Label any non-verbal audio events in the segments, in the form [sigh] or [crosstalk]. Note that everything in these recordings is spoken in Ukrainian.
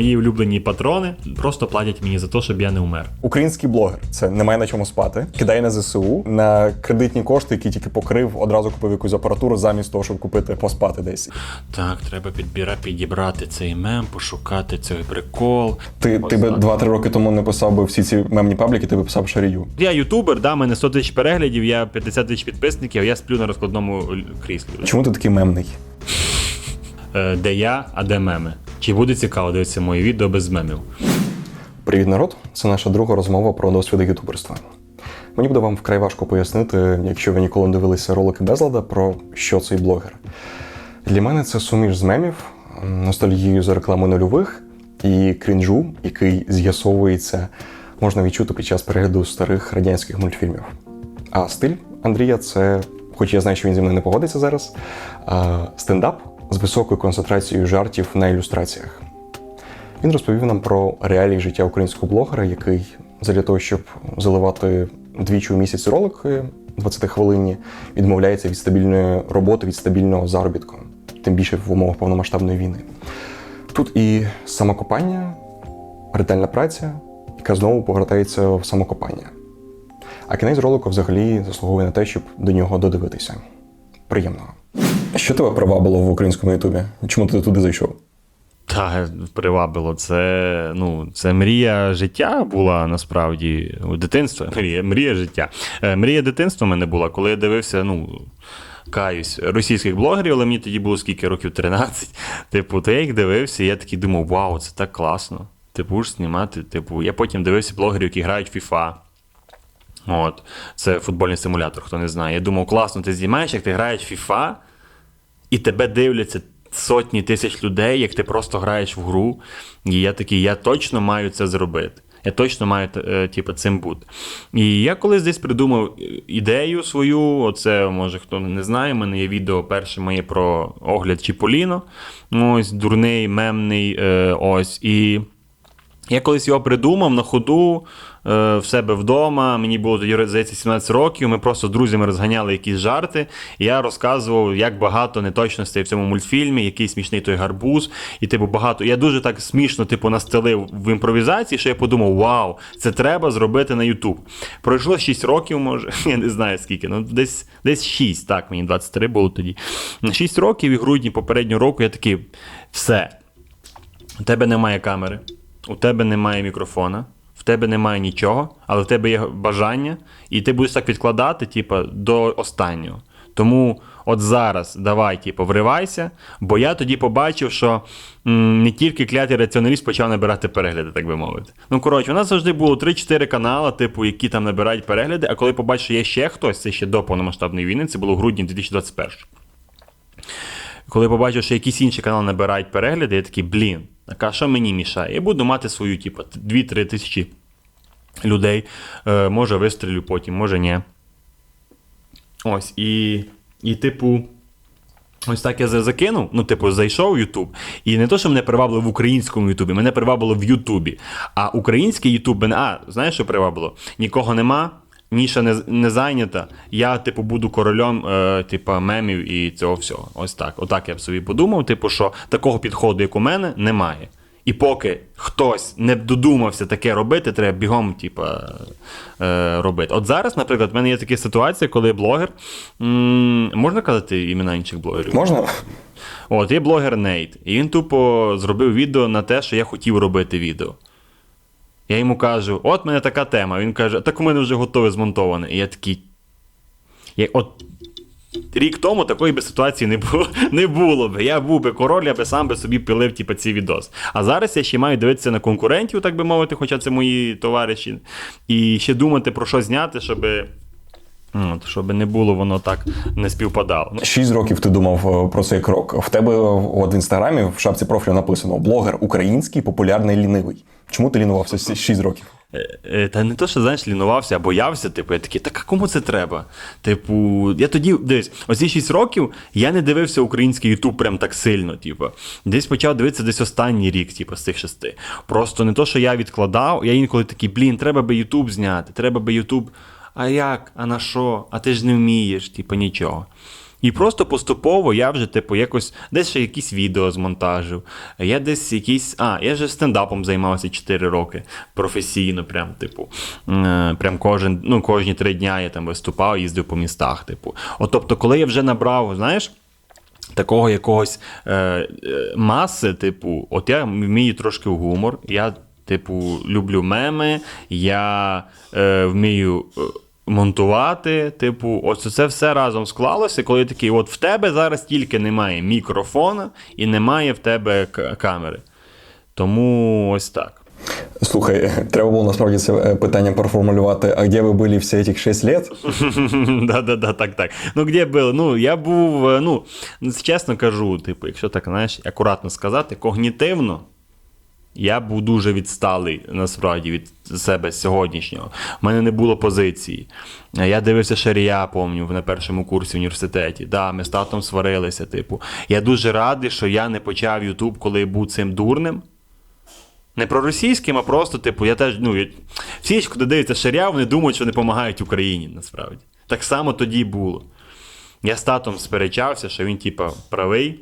Мої улюблені патрони просто платять мені за те, щоб я не умер. Український блогер це немає на чому спати. Кидає на ЗСУ на кредитні кошти, які тільки покрив, одразу купив якусь апаратуру замість того, щоб купити поспати десь. Так, треба підбіра, підібрати цей мем, пошукати цей прикол. Ти, ти би 2-3 роки тому не писав би всі ці мемні пабліки, ти би писав шарію. Я ютубер, да, мене 100 тисяч переглядів, я 50 тисяч підписників, я сплю на розкладному кріслі. Чому ти такий мемний? Е, де я, а де меми? Чи буде цікаво дивитися мої відео без мемів? Привіт, народ! Це наша друга розмова про досвіди ютуберства. Мені буде вам вкрай важко пояснити, якщо ви ніколи не дивилися ролики Безлада, про що цей блогер. Для мене це суміш з мемів, ностальгію за реклами нульових і крінжу, який з'ясовується, можна відчути під час перегляду старих радянських мультфільмів. А стиль Андрія це, хоч я знаю, що він зі мною не погодиться зараз, стендап з високою концентрацією жартів на ілюстраціях. Він розповів нам про реалії життя українського блогера, який задля того, щоб заливати двічі у місяць ролики 20 хвилинні, відмовляється від стабільної роботи, від стабільного заробітку, тим більше в умовах повномасштабної війни. Тут і самокопання, ретельна праця, яка знову повертається в самокопання. А кінець ролику взагалі заслуговує на те, щоб до нього додивитися. Приємного. Що тебе привабило в українському Ютубі? Чому ти туди зайшов? Та привабило. Це ну, це мрія життя була насправді. Дитинство. [laughs] Мрія, мрія життя. Е, Мрія дитинства в мене була, коли я дивився, ну. Каюсь, російських блогерів, але мені тоді було скільки років 13. [laughs] Типу, то я їх дивився, і я такий думав, вау, це так класно. Ти будеш знімати. Типу, я потім дивився блогерів, які грають в FIFA. От, це футбольний симулятор, хто не знає. Я думав, класно, ти знімаєш, як ти граєш в FIFA, і тебе дивляться сотні тисяч людей, як ти просто граєш в гру. І я такий, я точно маю це зробити. Я точно маю е, типу, цим бути. І я колись десь придумав ідею свою. Оце, може, хто не знає, в мене є відео перше моє про огляд Чіполіно. Ось, дурний, мемний. Е, ось. І я колись його придумав на ходу в себе вдома. Мені було тоді здається 17 років. Ми просто з друзями розганяли якісь жарти. І я розказував, як багато неточностей в цьому мультфільмі, який смішний той гарбуз. І типу багато. Я дуже так смішно, типу, настелив в імпровізації, що я подумав: вау, це треба зробити на Ютуб. Пройшло 6 років, може, [laughs] я не знаю скільки. Ну, десь десь 6, так, мені 23 було тоді. 6 років і грудні попереднього року я такий, все. У тебе немає камери, у тебе немає мікрофона, в тебе немає нічого, але в тебе є бажання, і ти будеш так відкладати, типу, до останнього. Тому от зараз давай, типу, вривайся, бо я тоді побачив, що м, не тільки клятий раціоналіст почав набирати перегляди, так би мовити. Ну, коротше, у нас завжди було 3-4 канали, типу, які там набирають перегляди, а коли побачив, що є ще хтось, це ще до повномасштабної війни, це було в грудні 2021 коли побачив, що якісь інші канали набирають перегляди, я такий, блін, так а що мені мішає? Я буду мати свою, типу, 2-3 тисячі людей. Е, може, вистрілю потім, може ні. Ось, і, і типу. Ось так я закинув, ну, типу, зайшов в Ютуб. І не то, що мене привабило в українському Ютубі, мене привабило в Ютубі. А український Ютуб мене. А, знаєш, що привабило? Нікого нема, ніша не, не зайнята. Я, типу, буду королем, е, типу, мемів і цього всього. Ось так. Отак я б собі подумав, типу, що такого підходу, як у мене, немає. І поки хтось не додумався таке робити, треба бігом, типа, е, робити. От зараз, наприклад, в мене є така ситуація, коли блогер. М- можна казати імена інших блогерів? Можна? От, є блогер Нейт, і він тупо зробив відео на те, що я хотів робити відео. Я йому кажу: от мене така тема. Він каже, так у мене вже готове змонтоване. І я такий. Я, от рік тому такої би ситуації не було, [laughs] не було б. Я був би король, я би сам би собі пилив типу, ці відос. А зараз я ще маю дивитися на конкурентів, так би мовити, хоча це мої товариші, і ще думати про що зняти, щоб. От, щоб не було воно так не співпадало. Ну, Шість років ти думав е, про цей крок. В тебе от в інстаграмі в шапці профілю написано блогер український, популярний, лінивий. Чому ти лінувався шість років? Е, е, Та не то, що знаєш, лінувався, а боявся, типу, я такий, так а кому це треба? Типу, я тоді дивись, оці 6 років я не дивився український Ютуб прям так сильно. Типу. Десь почав дивитися десь останній рік, типу, з цих шести. Просто не то, що я відкладав, я інколи такий, блін, треба би Ютуб зняти, треба би Ютуб. А як? А на що? А ти ж не вмієш, типу, нічого. І просто поступово я вже, типу, якось десь ще якісь відео змонтажив. Я десь якісь. А, я вже стендапом займався 4 роки професійно, прям, типу. е, Прям кожен, ну, кожні три дня я там виступав, їздив по містах. Типу. От тобто, коли я вже набрав, знаєш. Такого якогось е, е, маси, типу, от я вмію трошки в гумор. Я, типу, люблю меми, я е, вмію е, монтувати. Типу, ось це все разом склалося, коли такий, от в тебе зараз тільки немає мікрофона і немає в тебе к- камери. Тому ось так. Слухай, треба було насправді це е, питання проформулювати. А де ви були всі ці 6 років? Да-да-да, так, так. Ну, где был? Ну, я був, е, ну, чесно кажу, типу, якщо так, знаєш, акуратно сказати, когнітивно. Я був дуже відсталий насправді від себе сьогоднішнього. У мене не було позиції. Я дивився Шарія, пам'ятаю, на першому курсі в університеті. Да, ми з татом сварилися. Типу. Я дуже радий, що я не почав Ютуб, коли був цим дурним. Не проросійським, а просто, типу, я теж, ну, всі, хто дивиться Шаря, вони думають, що не допомагають Україні, насправді. Так само тоді було. Я з татом сперечався, що він, типу, правий.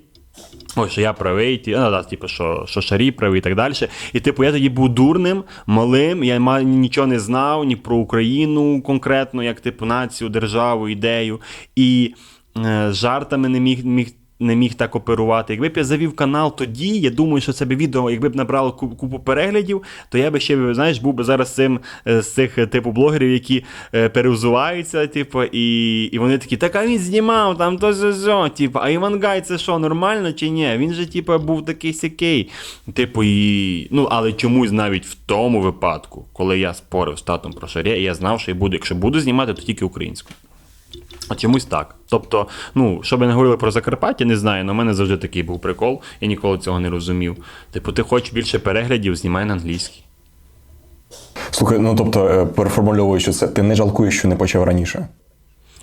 Ой, що я правий, ті, ну, да, типу, що, що шарі правий і так далі. І, типу, я тоді був дурним, малим, я нічого не знав ні про Україну конкретно, як типу націю, державу, ідею. І е, жартами не міг, міг, не міг так оперувати. Якби б я завів канал тоді, я думаю, що це б відео, якби б набрало купу переглядів, то я би ще, знаєш, був би зараз цим е, з цих е, типу блогерів, які е, перевзуваються, типу, і, і вони такі, так а він знімав там то зо типу, а Івангай це що, нормально чи ні? Він же, типу, був такий сякий. Типу, і, ну, але чомусь навіть в тому випадку, коли я спорив з татом про шаря, я знав, що я буду, якщо буду знімати, то тільки українською. А чомусь так. Тобто, ну, що би не говорили про Закарпаття, не знаю, але в мене завжди такий був прикол, я ніколи цього не розумів. Типу, ти хочеш більше переглядів, знімай на англійській. Слухай, ну тобто, е, переформульовуючи це, ти не жалкуєш, що не почав раніше.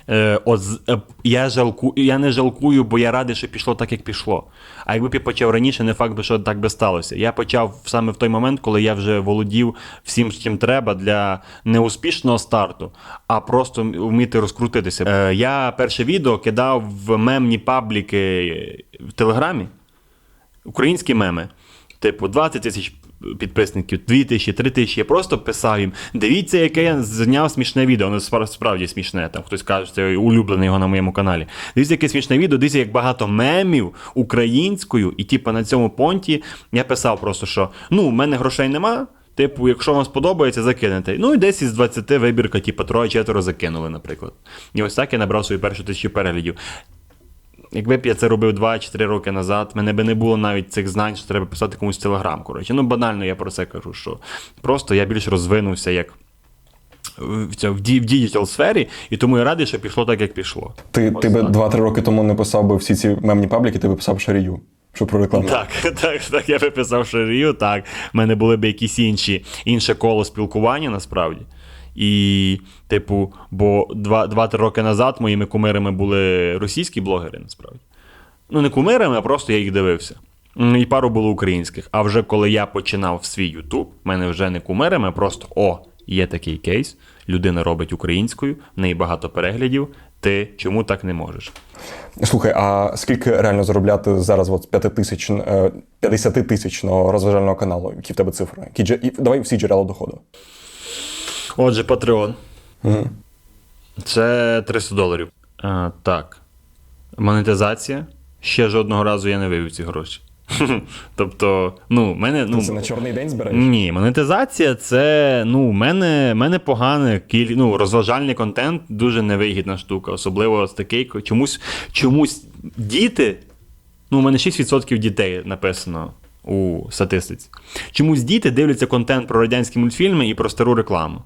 Е, от, е, я, жалку, я не жалкую, бо я радий, що пішло так, як пішло. А якби я почав раніше, не факт би, що так би сталося. Я почав саме в той момент, коли я вже володів всім, чим треба для не успішного старту, а просто вміти розкрутитися. Е, я перше відео кидав в мемні пабліки в Телеграмі. Українські меми. Типу, 20 тисяч підписників, 2 тисячі, 3 тисячі. Я просто писав їм: дивіться, яке я зняв смішне відео. Воно справді смішне. Там хтось каже, це улюблене його на моєму каналі. Дивіться, яке смішне відео, дивіться, як багато мемів українською, і типу на цьому понті я писав просто, що ну, в мене грошей нема. Типу, якщо вам сподобається, закинете. Ну і десь із 20 вибірка, типу, троє-четверо закинули, наприклад. І ось так я набрав свою першу тисячу переглядів. Якби б я це робив 2 чи 3 роки назад, мене би не було навіть цих знань, що треба писати комусь в телеграм. Коротше. Ну, банально я про це кажу, що просто я більш розвинувся як в, в, в діджитал сфері, і тому я радий, що пішло так, як пішло. Ти, Ось ти би так. 2-3 роки тому не писав би всі ці мемні пабліки, ти би писав шарію, що про рекламу. Так, [laughs] так, так, я би писав шарію, так. В мене були б якісь інші, інше коло спілкування насправді. І, типу, бо 2-3 роки назад моїми кумирами були російські блогери, насправді. Ну, не кумирами, а просто я їх дивився. І пару було українських. А вже коли я починав свій Ютуб, в мене вже не кумирами, а просто о, є такий кейс, людина робить українською, в неї багато переглядів. Ти чому так не можеш? Слухай, а скільки реально заробляти зараз от з 5 тисяч, е, 50 тисячного розважального каналу? Які в тебе цифри? Які, давай всі джерела доходу. Отже, Patreon. Угу. Це 300 доларів. А, так. Монетизація. Ще жодного разу я не вивів ці гроші. [laughs] тобто, ну, в мене. Ну, Це на чорний день збереш? ні, монетизація це, ну, в мене, мене погане кіль... ну, розважальний контент дуже невигідна штука. Особливо з такий, чомусь, чомусь діти. Ну, у мене 6% дітей написано у статистиці. Чомусь діти дивляться контент про радянські мультфільми і про стару рекламу.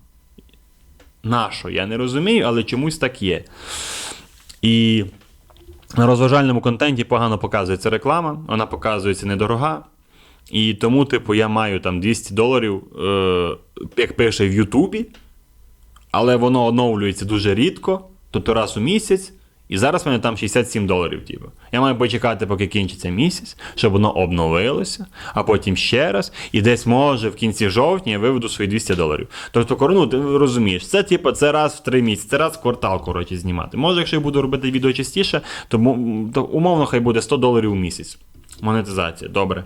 Нащо? Я не розумію, але чомусь так є. І на розважальному контенті погано показується реклама, вона показується недорога. І тому, типу, я маю там 200 доларів, е, як пише в Ютубі, але воно оновлюється дуже рідко, тобто раз у місяць. І зараз в мене там 67 доларів. Типу. Я маю почекати, поки кінчиться місяць, щоб воно обновилося, а потім ще раз. І десь може в кінці жовтня я виведу свої 200 доларів. Тобто, ну, ти розумієш, це типу, це раз в три місяці, це раз в квартал коротше, знімати. Може, якщо я буду робити відео частіше, то, то умовно хай буде 100 доларів у місяць. Монетизація, добре.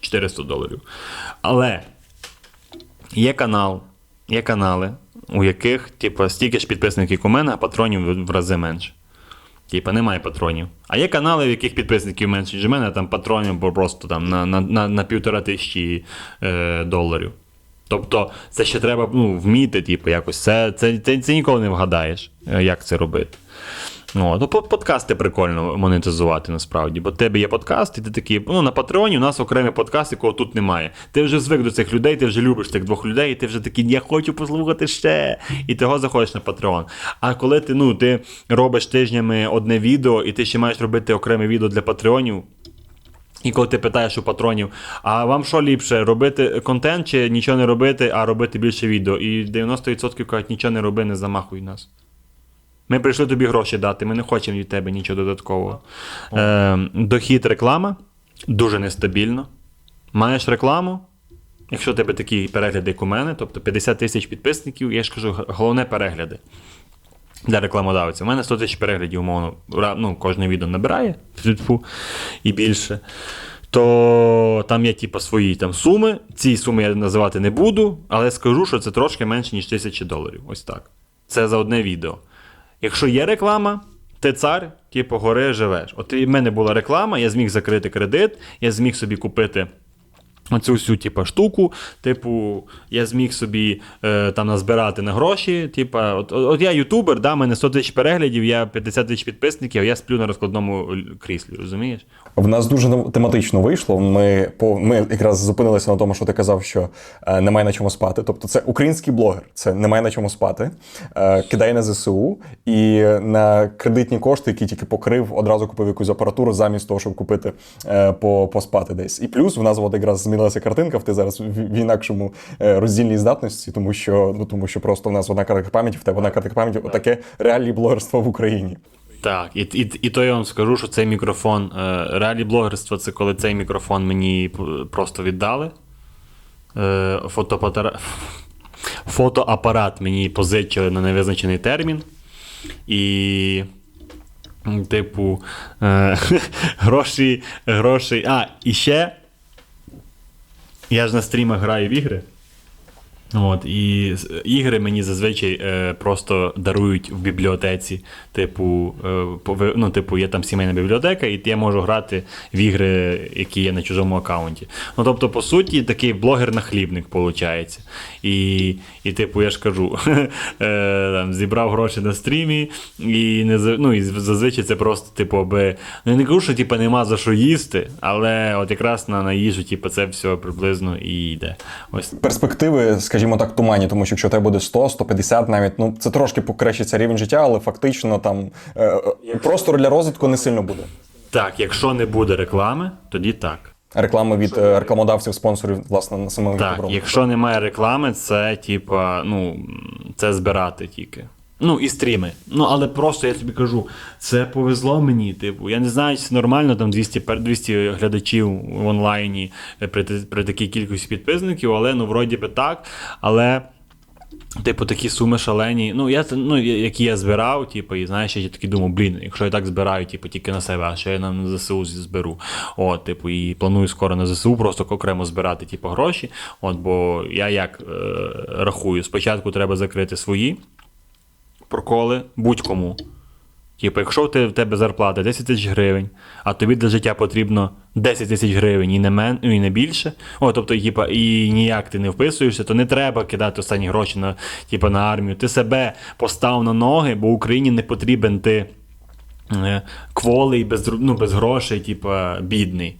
400 доларів. Але є канал, є канали, у яких, типу, стільки ж підписників, як у мене, а патронів в- рази менше. Типа, немає патронів. А є канали, в яких підписників менше, ніж у мене, там патронів просто там, на, на, на, на півтора тисячі е, доларів. Тобто, це ще треба ну, вміти, типу, якось. Це, це, це, це ніколи не вгадаєш, е, як це робити. Ну, подкасти прикольно монетизувати насправді, бо в тебе є подкаст, і ти такий, ну на Патреоні у нас окремий подкаст, якого тут немає. Ти вже звик до цих людей, ти вже любиш цих двох людей, і ти вже такий, я хочу послухати ще. І ти го заходиш на Patreon. А коли ти, ну, ти робиш тижнями одне відео, і ти ще маєш робити окреме відео для патреонів. І коли ти питаєш у патронів, а вам що ліпше, робити контент чи нічого не робити, а робити більше відео? І 90% кажуть, нічого не роби, не замахуй нас. Ми прийшли тобі гроші дати, ми не хочемо від тебе нічого додаткового. Е, дохід реклама дуже нестабільно. Маєш рекламу, якщо у тебе такі перегляди, як у мене, тобто 50 тисяч підписників, я ж кажу, головне перегляди для рекламодавця. У мене 100 тисяч переглядів, умовно, ну, кожне відео набирає і більше. То там є типу, свої там суми. Ці суми я називати не буду, але скажу, що це трошки менше, ніж тисячі доларів. Ось так. Це за одне відео. Якщо є реклама, ти цар, типу, гори живеш. От і в мене була реклама, я зміг закрити кредит, я зміг собі купити. Оцю всю типу, штуку, типу, я зміг собі е, там назбирати на гроші. Типу, от, от, я ютубер, да, мене 100 тисяч переглядів, я 50 тисяч підписників, я сплю на розкладному кріслі, розумієш? В нас дуже тематично вийшло. Ми по ми якраз зупинилися на тому, що ти казав, що е, немає на чому спати. Тобто, це український блогер, це немає на чому спати, е, кидає на ЗСУ і на кредитні кошти, які тільки покрив, одразу купив якусь апаратуру замість того, щоб купити е, по, поспати десь. І плюс в нас от якраз змінилася картинка. В ти зараз в, інакшому е, роздільній здатності, тому що ну тому що просто в нас одна картинка пам'яті, в тебе одна картинка пам'яті, отаке реальне блогерство в Україні. Так, і, і, і то я вам скажу, що цей мікрофон, е, реалі блогерство це коли цей мікрофон мені просто віддали. Е, фотоапарат, фотоапарат мені позичили на невизначений термін. І. Типу, [laughs] гроші, гроші. А, і ще. Я ж на стрімах граю в ігри. От, і ігри мені зазвичай е, просто дарують в бібліотеці. Типу, е, ну, типу, є там сімейна бібліотека, і я можу грати в ігри, які є на чужому аккаунті. Ну, тобто, по суті, такий блогер-нахлібник виходить. І, і типу, я ж кажу, [laughs] е, там, зібрав гроші на стрімі, і, не, ну, і зазвичай це просто, типу, аби. Ну, я не кажу, що типу, нема за що їсти, але от якраз на, на їжу, типу, це все приблизно і йде. Ось перспективи, скажімо так, тумані, тому що якщо тебе буде 100, 150 навіть, ну це трошки покращиться рівень життя, але фактично там е, е, простору для розвитку не сильно буде. Так, якщо не буде реклами, тоді так. Реклами від е, рекламодавців, спонсорів, власне, на самому Так, якщо немає реклами, це типа, ну, це збирати тільки. Ну, і стріми. Ну, але просто я тобі кажу, це повезло мені. Типу, я не знаю, чи нормально там 200, 200 глядачів в онлайні при, при такій кількості підписників, але ну, вроді би так. Але. Типу, такі суми шалені. Ну, я, ну, які я збирав, типу, і знаєш, я такий думав, блін, якщо я так збираю, типу, тільки на себе, а що я на, на ЗСУ зберу. От, типу, і планую скоро на ЗСУ просто окремо збирати, типу, гроші. От, бо я як е, рахую, спочатку треба закрити свої проколи будь-кому. Типу, якщо в тебе зарплата 10 тисяч гривень, а тобі для життя потрібно 10 тисяч гривень і не, мен, і не більше, о, тобто, типу, і ніяк ти не вписуєшся, то не треба кидати останні гроші на, типу, на армію. Ти себе постав на ноги, бо Україні не потрібен ти е, кволий, без, ну, без грошей, типу, бідний.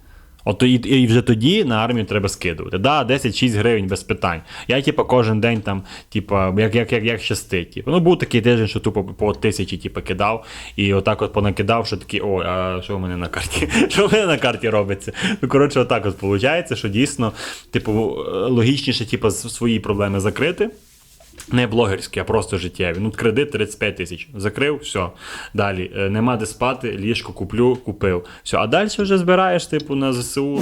От і, і вже тоді на армію треба скидувати. Да, 10-6 гривень без питань. Я, типу, кожен день там, типу, як, як, як, як щастить. Типу. Ну, був такий тиждень, що тупо по тисячі типу, кидав, і отак от понакидав, що такі, ой, а що в мене на карті? [laughs] Що в мене на карті робиться? Ну, коротше, отак от виходить, що дійсно, типу, логічніше, типу, свої проблеми закрити. Не блогерські, а просто життєві. Ну, кредит 35 тисяч. Закрив, все. Далі. Е, Нема де спати, ліжко куплю, купив. Все. А далі вже збираєш, типу, на ЗСУ.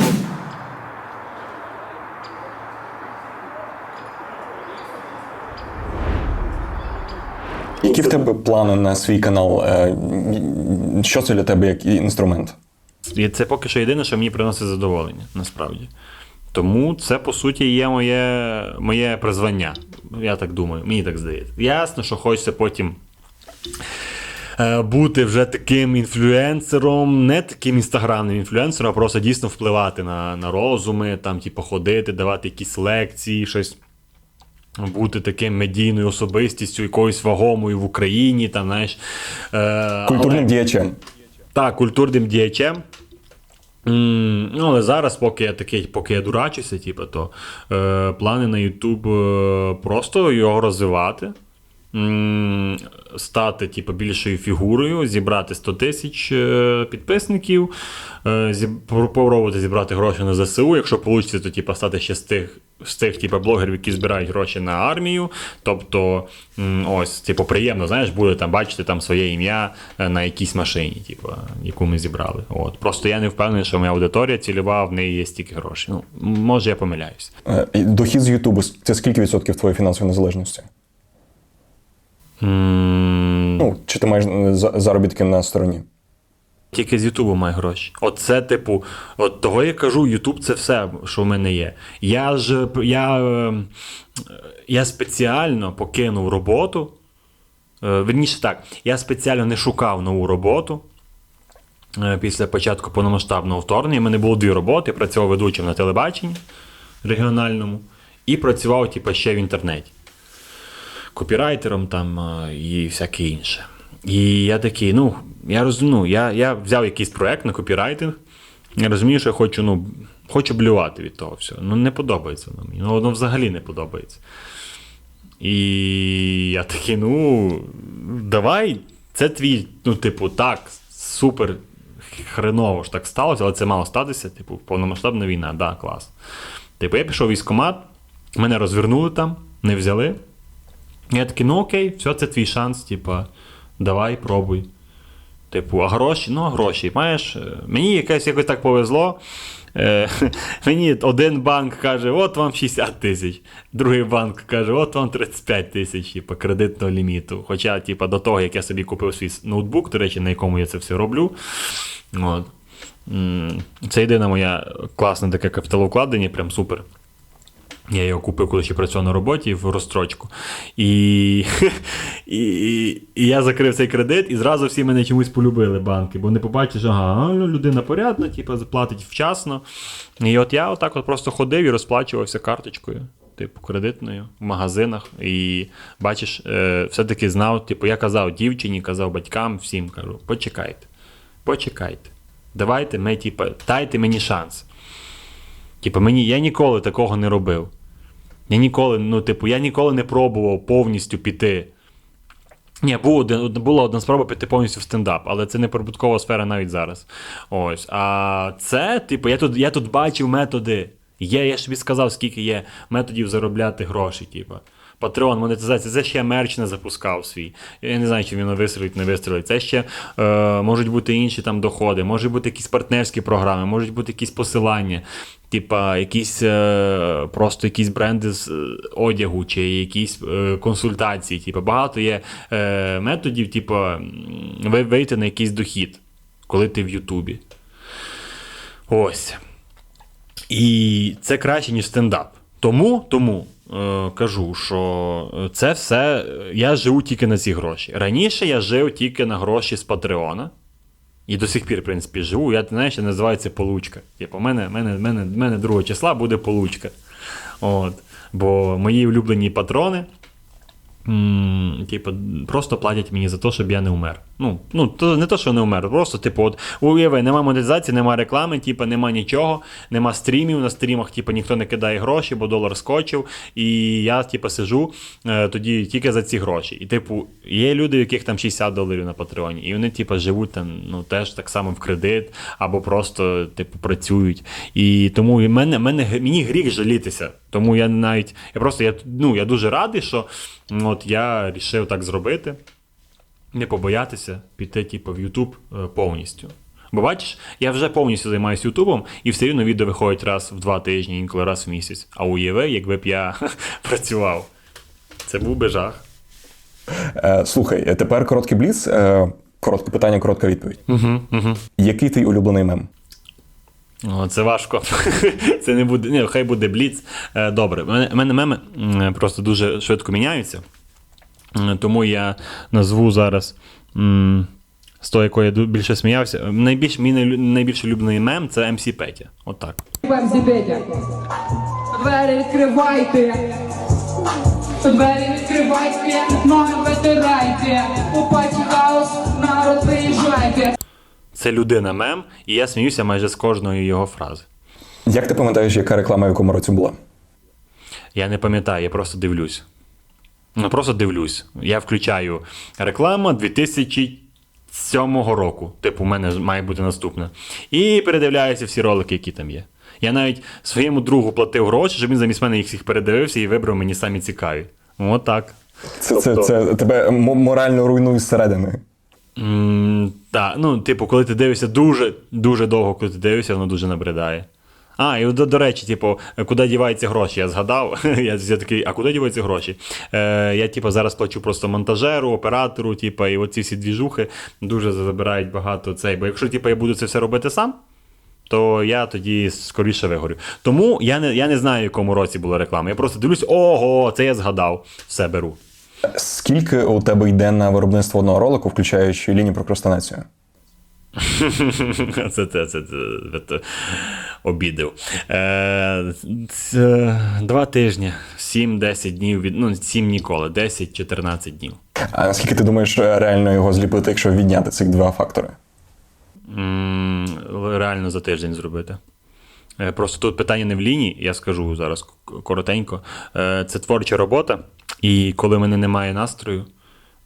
Які в тебе плани на свій канал? Е, Що це для тебе як інструмент? І це поки що єдине, що мені приносить задоволення, насправді. Тому це, по суті, є моє, моє призвання. Я так думаю, мені так здається. Ясно, що хочеться потім. е, Бути вже таким інфлюенсером, не таким інстаграмним інфлюенсером, а просто дійсно впливати на, на розуми, там, типу, ходити, давати якісь лекції, щось бути таким медійною особистістю, якоюсь вагомою в Україні, там, знаєш. Е, Культурним діячем. так, культурним діячем. Ну, але зараз, поки я такий, поки я дурачуся, типу, то е, плани на Ютуб е, просто його розвивати, м, стати типу, більшою фігурою, зібрати 100 тисяч е, підписників, е, зіб, попробувати зібрати гроші на ЗСУ. Якщо вийде, то типу, стати ще з тих, з тих типу, блогерів, які збирають гроші на армію. Тобто, ось, типу, приємно, знаєш, буде там бачити там своє ім'я е, на якійсь машині, типу, яку ми зібрали. От. Просто я не впевнений, що моя аудиторія цільова, в неї є стільки грошей. Ну, може, я помиляюсь. Е, Дохід з Ютубу це скільки відсотків твоєї фінансової незалежності? М, Ну, чи ти маєш заробітки на стороні? Тільки з Ютубу має гроші. Оце, типу, от того я кажу, Ютуб це все, що в мене є. Я ж я, е, я спеціально покинув роботу. Е, Верніше так, я спеціально не шукав нову роботу. е, Після початку повномасштабного вторгнення. У мене було дві роботи. Я працював ведучим на телебаченні регіональному і працював, типу, ще в інтернеті копірайтером там е, і всяке інше. І я такий, ну, я розумію, ну, я, я взяв якийсь проект на копірайтинг. Я розумію, що я хочу, ну, хочу блювати від того всього. Ну, не подобається воно мені. Ну, воно взагалі не подобається. І я такий, ну, давай, це твій, ну, типу, так, супер хреново ж так сталося, але це мало статися, типу, повномасштабна війна, да, клас. Типу, я пішов в військкомат, мене розвернули там, не взяли. Я такий, ну окей, все, це твій шанс, типа, давай, пробуй. Типу, а гроші? Ну, гроші. Маєш, е, мені якось, якось так повезло. Е, [laughs] мені один банк каже, от вам 60 тисяч. Другий банк каже, от вам 35 тисяч, типу, кредитного ліміту. Хоча, типу, до того, як я собі купив свій ноутбук, до речі, на якому я це все роблю. От. Це єдина моя класне таке капіталовкладення, прям супер. Я його купив, коли ще працював на роботі в розстрочку. [laughs] І, і, і, я закрив цей кредит, і зразу всі мене чомусь полюбили банки, бо не побачиш, ага, ну, людина порядна, типу, заплатить вчасно. І от я отак от просто ходив і розплачувався карточкою, типу, кредитною в магазинах. І бачиш, е, все-таки знав, типу, я казав дівчині, казав батькам, всім кажу, почекайте, почекайте. Давайте ми, типу, дайте мені шанс. Типу, мені я ніколи такого не робив. Я ніколи, ну, типу, я ніколи не пробував повністю піти. Ні, був один, була одна спроба піти повністю в стендап, але це не прибуткова сфера навіть зараз. Ось. А це, типу, я тут, я тут бачив методи. Є, я ж тобі сказав, скільки є методів заробляти гроші, типу. Патреон, монетизація, це ще мерч не запускав свій. Я не знаю, чи він вистрілить, не вистрілить. Це ще е, можуть бути інші там доходи, можуть бути якісь партнерські програми, можуть бути якісь посилання, типа якісь е, просто якісь бренди з е, одягу чи якісь е, консультації. Типа, багато є методів, ви вийти на якийсь дохід, коли ти в Ютубі. Ось. І це краще, ніж стендап. Тому, тому кажу, що це все. Я живу тільки на ці гроші. Раніше я жив тільки на гроші з Патреона. І до сих пір, в принципі, живу. Я знаєш, називається получка. Типу, мене, мене, мене, мене 2 числа буде получка. От. Бо мої улюблені патрони, типу, просто платять мені за те, щоб я не умер. Ну, ну то не то, що не вмер, просто, типу, от уяви, нема монетизації, нема реклами, типу, нема нічого, нема стрімів. На стрімах, типу, ніхто не кидає гроші, бо долар скочив. І я, типу, сижу е, тоді тільки за ці гроші. І, типу, є люди, у яких там 60 доларів на Патреоні, і вони, типу, живуть там, ну, теж так само в кредит, або просто, типу, працюють. І тому і мене, мене, мені гріх жалітися. Тому я навіть, я просто я, ну, я дуже радий, що от я вирішив так зробити не побоятися піти, типу, в Ютуб е, повністю. Бо бачиш, я вже повністю займаюся Ютубом, і все рівно відео виходить раз в два тижні, інколи раз в місяць. А уяви, якби б я [laughs] працював. Це був би жах. Е, слухай, е, тепер короткий бліц. Е, коротке питання, коротка відповідь. Угу, угу. Який твій улюблений мем? О, це важко. [laughs] Це не буде. Ні, хай буде бліц. Добре. У мене меми просто дуже швидко міняються. М, Тому я назву зараз. м, З того, якої я більше сміявся. Найбільш, мій найбільш улюблений мем це МС Петя. Отак. МС Петя. Двері відкривайте. Двері відкривайте, ноги витирайте. У паті хаус, народ виїжджайте. Це людина мем, і я сміюся майже з кожної його фрази. Як ти пам'ятаєш, яка реклама в якому році була? Я не пам'ятаю, я просто дивлюсь. Ну, просто дивлюсь. Я включаю реклама 2007 року. Типу, у мене має бути наступна. І передивляюся всі ролики, які там є. Я навіть своєму другу платив гроші, щоб він замість мене їх всіх передивився і вибрав мені самі цікаві. Отак. Це, це, це тебе морально руйнує зсередини. Mm, так, ну, типу, коли ти дивишся дуже, дуже довго, коли ти дивишся, воно дуже набридає. А, і до, до речі, типу, куди діваються гроші? Я згадав. [laughs] я, я такий, а куди діваються гроші? Е, я, типу, зараз плачу просто монтажеру, оператору, типу, і оці всі двіжухи дуже забирають багато цей. Бо якщо типу, я буду це все робити сам, то я тоді скоріше вигорю. Тому я не, я не знаю, в якому році була реклама. Я просто дивлюсь, ого, це я згадав. Все беру. Скільки у тебе йде на виробництво одного ролику, включаючи лінію прокрастинацію? [laughs] Це це, це, це, це обідив. Е, це, два тижні, 7-10 днів, від, ну 7 ніколи, 10-14 днів. А наскільки ти думаєш реально його зліпити, якщо відняти цих два фактори? М, Реально за тиждень зробити. Е, Просто тут питання не в лінії, я скажу зараз коротенько. Е, Це творча робота, і коли в мене немає настрою,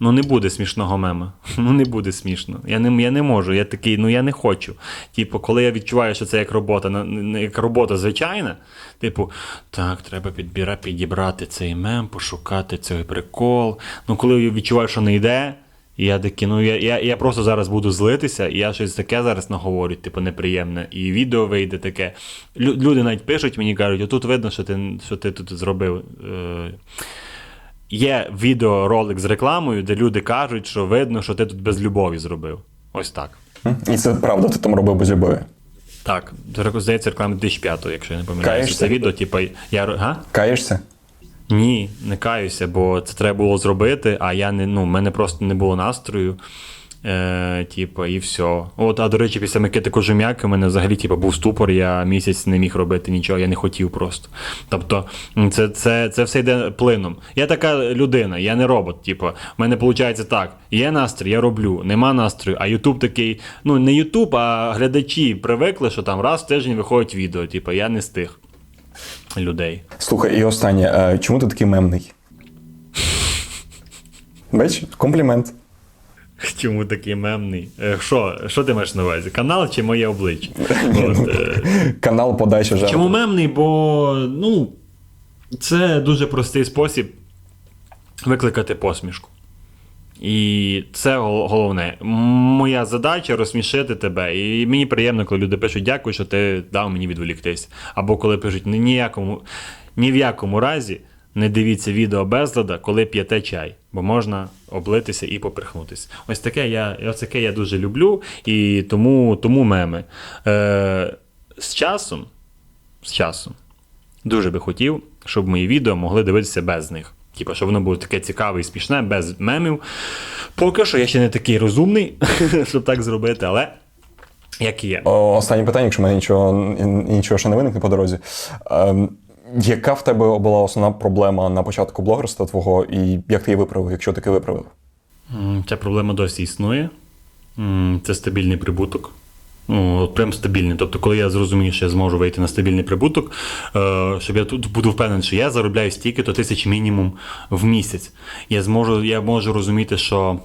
ну не буде смішного мема. [laughs] Ну не буде смішно. Я не, я не можу. Я такий, ну я не хочу. Типу, коли я відчуваю, що це як робота, як робота звичайна, типу, так, треба підбіра, підібрати цей мем, пошукати цей прикол. Ну, коли я відчуваю, що не йде. Я такий, ну я, я, я просто зараз буду злитися, і я щось таке зараз наговорю, типу, неприємне. І відео вийде таке. Лю, люди навіть пишуть мені кажуть, отут видно, що ти, що ти тут зробив. Е, є відеоролик з рекламою, де люди кажуть, що видно, що ти тут без любові зробив. Ось так. І це правда, ти там робив без любові. Так, здається, реклама 2005, якщо я не помиляюся. Це відео, типу, я. Га? Каєшся? Ні, не каюся, бо це треба було зробити, а я не, ну, в мене просто не було настрою. Е, типу, і все. От, а до речі, після Микити Кожум'яки у мене взагалі типу, був ступор, я місяць не міг робити нічого, я не хотів просто. Тобто, це, це, це все йде плином. Я така людина, я не робот. Типу, в мене виходить так: є настрій, я роблю, нема настрою, а Ютуб такий, ну не Ютуб, а глядачі привикли, що там раз в тиждень виходить відео. Типу, я не з тих людей. Слухай, і останнє, е, чому ти такий мемний? Бач, комплімент. [laughs] Чому такий мемний? Е, Що, що ти маєш на увазі? Канал чи моє обличчя? От, е, [laughs] Канал подача жарту. Чому мемний? Бо ну, це дуже простий спосіб викликати посмішку. І це головне. Моя задача розсмішити тебе. І мені приємно, коли люди пишуть дякую, що ти дав мені відволіктись. Або коли пишуть «Ні- ніякому, ні в якому разі не дивіться відео безлада, коли п'єте чай, бо можна облитися і поперхнутися. Ось таке я, ось таке я дуже люблю, і тому, тому меми. Е, з часом, з часом, дуже би хотів, щоб мої відео могли дивитися без них. Типа, щоб воно було таке цікаве і смішне, без мемів. Поки що я ще не такий розумний, [laughs] щоб так зробити, але як є. Останнє питання, якщо в мене нічого, нічого ще не виникне по дорозі. Яка в тебе була основна проблема на початку блогерства твого, і як ти її виправив, якщо таки виправив? Ця проблема досі існує. Це стабільний прибуток. Ну, прям стабільний. Тобто, коли я зрозумію, що я зможу вийти на стабільний прибуток, е, щоб я тут буду впевнений, що я заробляю стільки, то тисяч мінімум в місяць. Я зможу, я можу розуміти, що.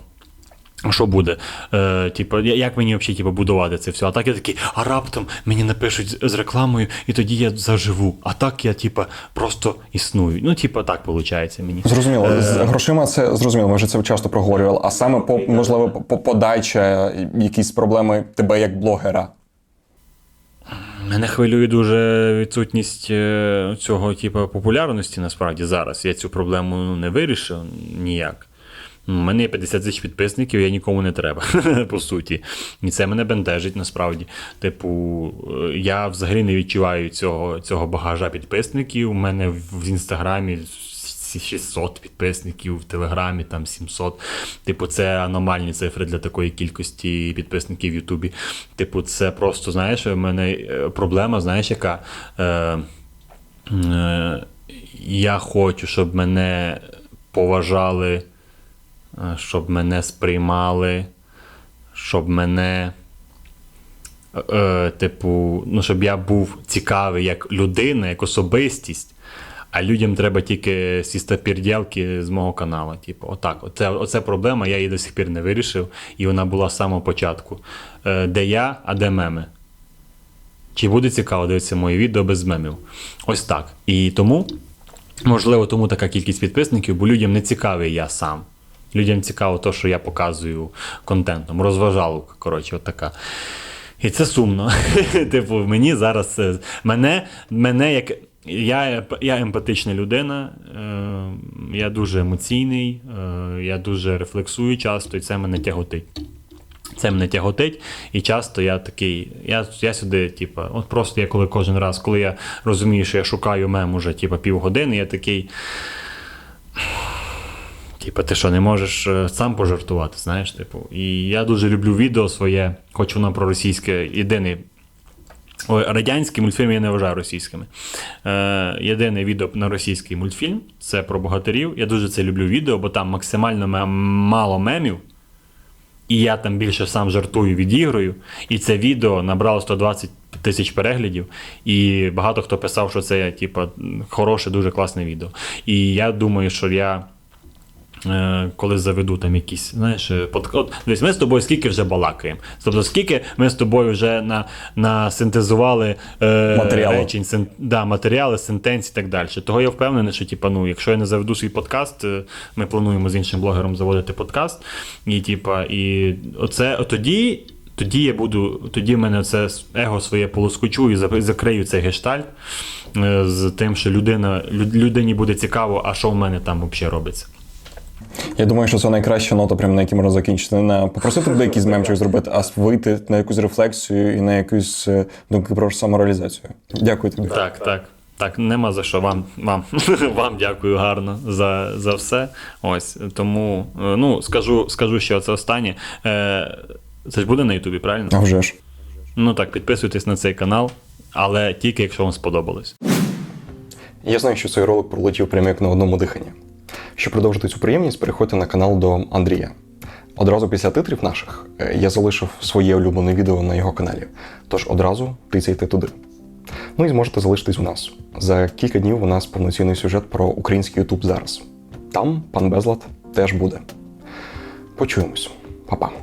Що буде? Е, типу, як мені взагалі типу, будувати це все? А так я такий, а раптом мені напишуть з- рекламою, і тоді я заживу. А так я, типу, просто існую. Ну, типу, так виходить мені. Зрозуміло, з грошима це зрозуміло. Ми вже це часто проговорювали. А саме по можливо по подача, якісь проблеми тебе як блогера. Мене хвилює дуже відсутність е, цього типу, популярності насправді зараз. Я цю проблему ну, не вирішив ніяк. Мене є 50 тисяч підписників, я нікому не треба, [laughs] по суті. І це мене бентежить насправді. Типу, е, я взагалі не відчуваю цього, цього багажа підписників. У мене в інстаграмі 600 підписників, в Телеграмі там 700. Типу, це аномальні цифри для такої кількості підписників в Ютубі. Типу, це просто, знаєш, у мене е, проблема, знаєш, яка. Е, е, я хочу, щоб мене поважали, щоб мене сприймали, щоб мене. Е, типу, ну, щоб я був цікавий як людина, як особистість, а людям треба тільки сісти пірдялки з мого каналу. Типу, отак. Оце, оце проблема, я її до сих пір не вирішив, і вона була з самого початку. Е, де я, а де меми? Чи буде цікаво дивитися мої відео без мемів? Ось так. І тому, можливо, тому така кількість підписників, бо людям не цікавий я сам. Людям цікаво те, що я показую контентом. Розважаловка, коротше, от така. І це сумно. [laughs] типу, мені зараз мене, мене як. Я, я емпатична людина, е, я дуже емоційний, е, я дуже рефлексую часто, і це мене тяготить. Це мене тяготить, і часто я такий. Я, я сюди, типу, от просто я коли кожен раз, коли я розумію, що я шукаю мем уже типу, півгодини, я такий. Типа, ти що, не можеш е, сам пожартувати, знаєш, типу. І я дуже люблю відео своє, хоч воно про російське, єдиний. Ой, радянські мультфільми я не вважаю російськими. Е, єдине відео на російський мультфільм це про богатирів. Я дуже це люблю відео, бо там максимально мало мемів. І я там більше сам жартую, відіграю. І це відео набрало 120 тисяч переглядів. І багато хто писав, що це типа, хороше, дуже класне відео. І я думаю, що я. Е, Коли заведу там якісь, знаєш, е, под... От, дивись, ми з тобою скільки вже балакаємо. Тобто, скільки ми з тобою вже на, на синтезували е, Матеріалу. речень, син, да, матеріали, сентенції і так далі. Того я впевнений, що типа, ну, якщо я не заведу свій подкаст, е, ми плануємо з іншим блогером заводити подкаст. І, типа, і оце тоді. Тоді я буду, тоді в мене це его своє полоскочу і закрию цей гештальт з тим, що людина, людині буде цікаво, а що в мене там взагалі робиться. Я думаю, що це найкраща нота, прямо на якій можна закінчити. Не попросити тебе якийсь мемчик зробити, а вийти на якусь рефлексію і на якусь е, думки про самореалізацію. Дякую тобі. Так, так. Так, нема за що. Вам, вам, [laughs] вам дякую гарно за, за все. Ось тому, е, ну, скажу, скажу ще це останнє. Е, Це ж буде на Ютубі, правильно? А вже ж. Ну так, підписуйтесь на цей канал, але тільки якщо вам сподобалось. Я знаю, що цей ролик пролетів прямо як на одному диханні. Щоб продовжити цю приємність, переходьте на канал до Андрія. Одразу після титрів наших е, я залишив своє улюблене відео на його каналі, тож одразу тицяйте туди. Ну і зможете залишитись у нас. За кілька днів у нас повноцінний сюжет про український Ютуб зараз. Там пан Безлад теж буде. Почуємось. Па-па.